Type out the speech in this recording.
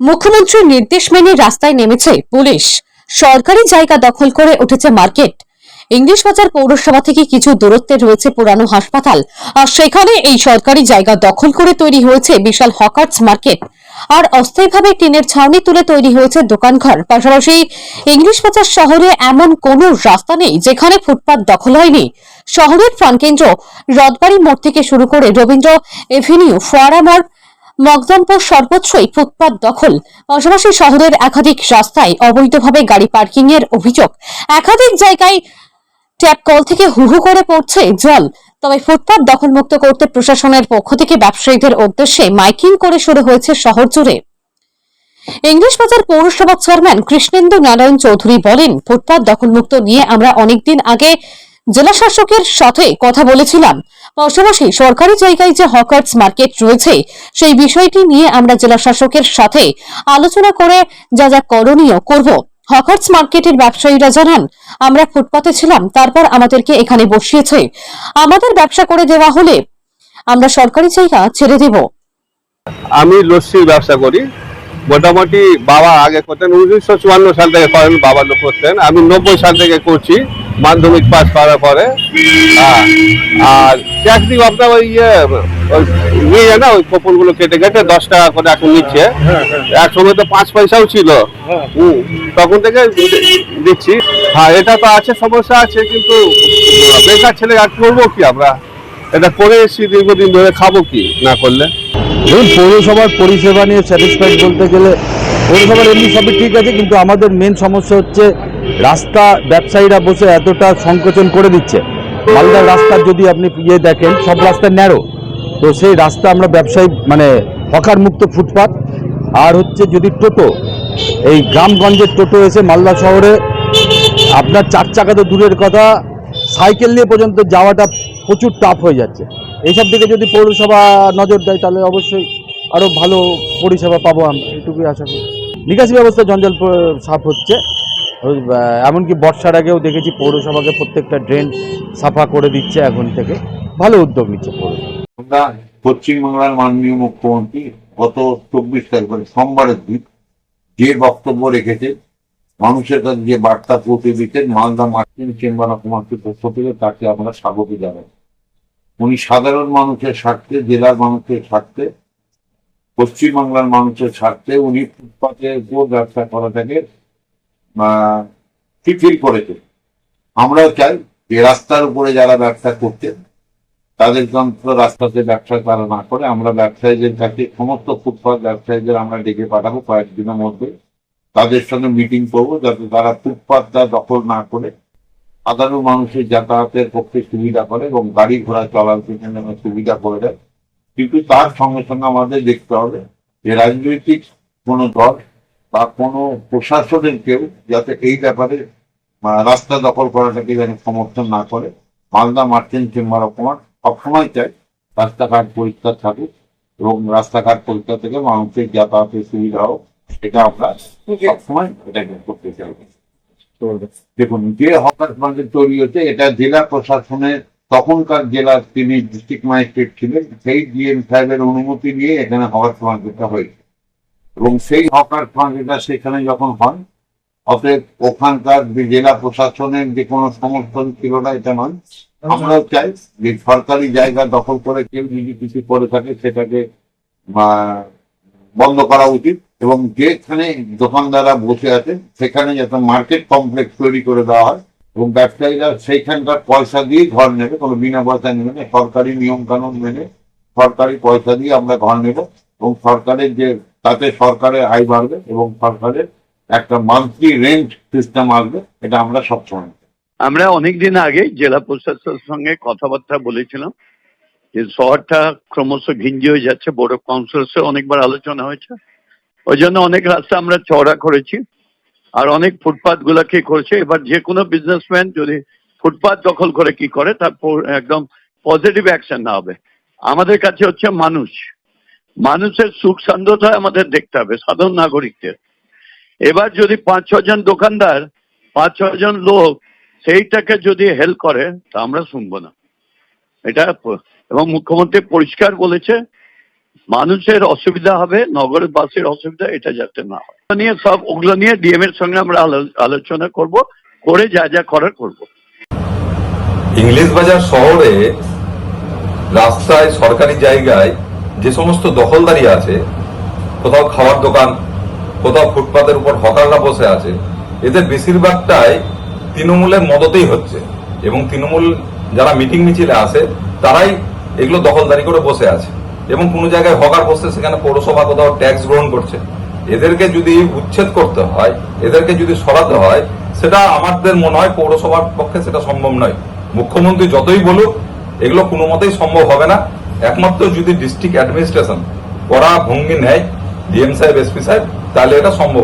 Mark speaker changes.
Speaker 1: মুখ্যমন্ত্রীর নির্দেশ মেনে রাস্তায় নেমেছে পুলিশ। সরকারি জায়গা দখল করে উঠেছে মার্কেট। ইংলিশ বাজার পৌরসভা থেকে কিছু দূরত্বে রয়েছে পুরানো হাসপাতাল। আর সেখানে এই সরকারি জায়গা দখল করে তৈরি হয়েছে বিশাল হকার্স মার্কেট। আর অস্থায়ীভাবে টিনের ছাউনি তুলে তৈরি হয়েছে দোকানঘর। পাশাপাশি ইংলিশ বাজার শহরে এমন কোনো রাস্তা নেই যেখানে ফুটপাত দখল হয়নি। শহরের প্রাণকেন্দ্র রথবাড়ি মোড় থেকে শুরু করে রবীন্দ্র এভিনিউ, ফোয়ারা মোড় মগদমপুর সর্বত্রই ফুটপাত দখল। পাশাপাশি শহরের একাধিক রাস্তায় অবৈধভাবে গাড়ি পার্কিং এর অভিযোগ। একাধিক জায়গায় ট্যাপ কল থেকে হুহু করে পড়ছে জল। তবে ফুটপাত দখলমুক্ত করতে প্রশাসনের পক্ষ থেকে ব্যবসায়ীদের উদ্দেশ্যে মাইকিং করে শুরু হয়েছে শহর জুড়ে। ইংলিশ বাজার পৌরসভার চেয়ারম্যান কৃষ্ণেন্দু নারায়ণ চৌধুরী বলেন, ফুটপাত দখলমুক্ত নিয়ে আমরা অনেকদিন আগে জেলা শাসকের সাথে কথা বলেছিলাম। পাশাপাশি সরকারি জায়গায় যে হকার্স মার্কেট রয়েছে, সেই বিষয়টি নিয়ে আমরা জেলা শাসকের সাথে আলোচনা করে যা যা করণীয় করব। হকার্স মার্কেটের ব্যবসায়ীরা জানান, আমরা ফুটপাতে ছিলাম, তারপর আমাদেরকে এখানে বসিয়েছে। আমাদের ব্যবসা করে দেওয়া হলে আমরা সরকারি জায়গা ছেড়ে দেব।
Speaker 2: আমি লস্যির ব্যবসা করি। মোটামুটি বাবা আগে করতেন, উনিশশো চুয়ান্ন সাল থেকে করেন, বাবা লোক করতেন। আমি নব্বই সাল থেকে করছি। মাধ্যমিক পাস করার পরে হ্যাঁ, আর চাকরি আপনার ওই ইয়ে ওই নিয়ে যায় না ওই কুপনগুলো কেটে কেটে দশ টাকা করে এখন নিচ্ছে। এক সময় তো পাঁচ পয়সাও ছিল। হুম, তখন থেকে দিচ্ছি। হ্যাঁ এটা তো আছে সমস্যা আছে কিন্তু বেকার ছেলে আর করব কি আমরা? এটা করে এসেছি দীর্ঘদিন ধরে খাব কি? না করলে?
Speaker 3: ধরুন পৌরসভার পরিষেবা নিয়ে স্যাটিসফাইড বলতে গেলে পৌরসভার এমনি সবই ঠিক আছে, কিন্তু আমাদের মেন সমস্যা হচ্ছে রাস্তা ব্যবসায়ীরা বসে এতটা সংকোচন করে দিচ্ছে। মালদার রাস্তার যদি আপনি ইয়ে দেখেন, সব রাস্তা ন্যারো তো সেই রাস্তা আমরা ব্যবসায়ী মানে হকার মুক্ত ফুটপাত। আর হচ্ছে যদি টোটো, এই গ্রামগঞ্জের টোটো এসে মালদা শহরে আপনার চার চাকা তো দূরের কথা, সাইকেল নিয়ে পর্যন্ত যাওয়াটা প্রচুর টাফ হয়ে যাচ্ছে। এইসব দিকে যদি পৌরসভা নজর দেয়, তাহলে অবশ্যই আরও ভালো পরিষেবা পাবো আমরা। এটুকুই আশা করি। নিকাশি ব্যবস্থা জঞ্জাল সাফ হচ্ছে। এমনকি বর্ষার আগেও দেখেছি পৌরসভাকে প্রত্যেকটা ড্রেন সাফা করে দিচ্ছে এখন থেকে। ভালো উদ্যোগ নিচ্ছে পৌরসভা।
Speaker 4: পশ্চিমবাংলার মাননীয় মুখ্যমন্ত্রী গত চব্বিশ তারিখ মানে সোমবারের দিন যে বক্তব্য রেখেছে, মানুষের কাছে যে বার্তা পৌঁছে দিচ্ছেন মালদা মার্কিন চেম্বার অফ কমার্সের পক্ষ থেকে, তাকে আমরা স্বাগত জানাই। উনি সাধারণ মানুষের স্বার্থে, জেলার মানুষের স্বার্থে পশ্চিমবাংলার মানুষের স্বার্থে উনি ফুটপাতের উপর ব্যবসা করাটাকে শিথিল করেছে আমরাও চাই যে রাস্তার উপরে যারা ব্যবসা করছে তাদের যন্ত্র রাস্তাতে ব্যবসা তারা না করে, আমরা ব্যবসায়ীদের কাছে, সমস্ত ফুটপাত ব্যবসায়ীদের আমরা ডেকে পাঠাবো কয়েকদিনের মধ্যে। তাদের সঙ্গে মিটিং করব যাতে তারা ফুটপাতটা দখল না করে, সাধারণ মানুষের যাতায়াতের পক্ষে সুবিধা করে এবং গাড়ি ঘোড়া চলার পেছনে সুবিধা করে দেয়। কিন্তু তার সঙ্গে সঙ্গে আমাদের দেখতে হবে যে রাজনৈতিক কোনো দল বা কোনো প্রশাসনের কেউ যাতে এই ব্যাপারে রাস্তা দখল করাটাকে যেন সমর্থন না করে। Malda merchant chamber of commerce সবসময় চাই রাস্তাঘাট পরিষ্কার থাকুক এবং রাস্তাঘাট পরিষ্কার থেকে মানুষের যাতায়াতের সুবিধা হোক সেটা আমরা সবসময় এটাকে করতে চাই। দেখুন, যে হকার মার্কেট তৈরি হচ্ছে এটা জেলা প্রশাসনের তখনকার জেলার তিনি ডিস্ট্রিক্ট ম্যাজিস্ট্রেট ছিলেন, সেই ডিএম সাহেবের অনুমতি নিয়ে এখানে হকার মার্কেটটা হয়েছে। এবং সেই হকার মার্কেটটা সেখানে যখন হয়, অতএব ওখানকার জেলা প্রশাসনের যে কোনো সমর্থন ছিল না, এটা নয়। আমরাও চাই যে সরকারি জায়গা দখল করে কেউ যদি কিছু করে থাকে, সেটাকে বন্ধ করা উচিত। এবং যেখানে দোকানদাররা বসে আছে সেখানে যাতে মার্কেট কমপ্লেক্স তৈরি করে দেওয়া হয় এবং ব্যবসায়ীরা সেইখানকার পয়সা দিয়ে ঘর নেবে, কোনো বিনা পয়সা নেবে না, সরকারি নিয়ম কানুন মেনে সরকারি পয়সা দিয়ে আমরা ঘর নেব এবং সরকারের যে, তাতে সরকারের আয় বাড়বে এবং সরকারের একটা মান্থলি রেন্ট সিস্টেম আসবে, এটা আমরা সবসময়
Speaker 5: আমরা অনেকদিন আগে জেলা প্রশাসনের সঙ্গে কথাবার্তা বলেছিলাম যে শহরটা ক্রমশ ঘিঞ্জি হয়ে যাচ্ছে অফ কাউন্সিলসে অনেকবার আলোচনা হয়েছে। ওই জন্য অনেক রাস্তা আমরা চওড়া করেছি। আর অনেক ফুটপাথ গুলাকে করেছে। এবার যে কোনো বিজনেসম্যান যদি ফুটপাথ দখল করে কি করে তার একদম পজিটিভ অ্যাকশন না হবে। আমাদের কাছে হচ্ছে মানুষ। মানুষের সুখ সান্দ্রতা আমাদের দেখতে হবে, সাধারণ নাগরিকদের। এবার যদি পাঁচ ছজন দোকানদার পাঁচ ছজন লোক সেইটাকে যদি হেল্প করে, তা আমরা শুনব না। এটা এবং মুখ্যমন্ত্রী পরিষ্কার বলেছে মানুষের অসুবিধা হবে, নগরবাসীর অসুবিধা, এটা যাতে না হয়। নিয়ে সব, ওগুলো নিয়ে ডিএম এর সঙ্গে আমরা আলোচনা করব, করে যা যা করার করব।
Speaker 6: ইংলিশ বাজার শহরে রাস্তায়, সরকারি জায়গায় যে সমস্ত দখলদারি আছে, কোথাও খাওয়ার দোকান, কোথাও ফুটপাতের উপর হকাররা বসে আছে, এদের বেশিরভাগটাই তৃণমূলের মদতেই হচ্ছে। এবং তৃণমূল যারা মিটিং মিছিলে আসে, তারাই এগুলো দখলদারি করে বসে আছে। এবং কোনো জায়গায় হকার বসছে সেখানে পৌরসভা কোথাও ট্যাক্স গ্রহণ করছে। এদেরকে যদি উচ্ছেদ করতে হয়, এদেরকে যদি সরাতে হয়, সেটা আমাদের মনে হয় পৌরসভার পক্ষে সেটা সম্ভব নয়। মুখ্যমন্ত্রী যতই বলুক, এগুলো কোনো মতেই সম্ভব হবে না। একমাত্র যদি ডিস্ট্রিক্ট অ্যাডমিনিস্ট্রেশন করা ভঙ্গি নেয় ডিএম সাহেব এসপি সাহেব, তাহলে এটা সম্ভব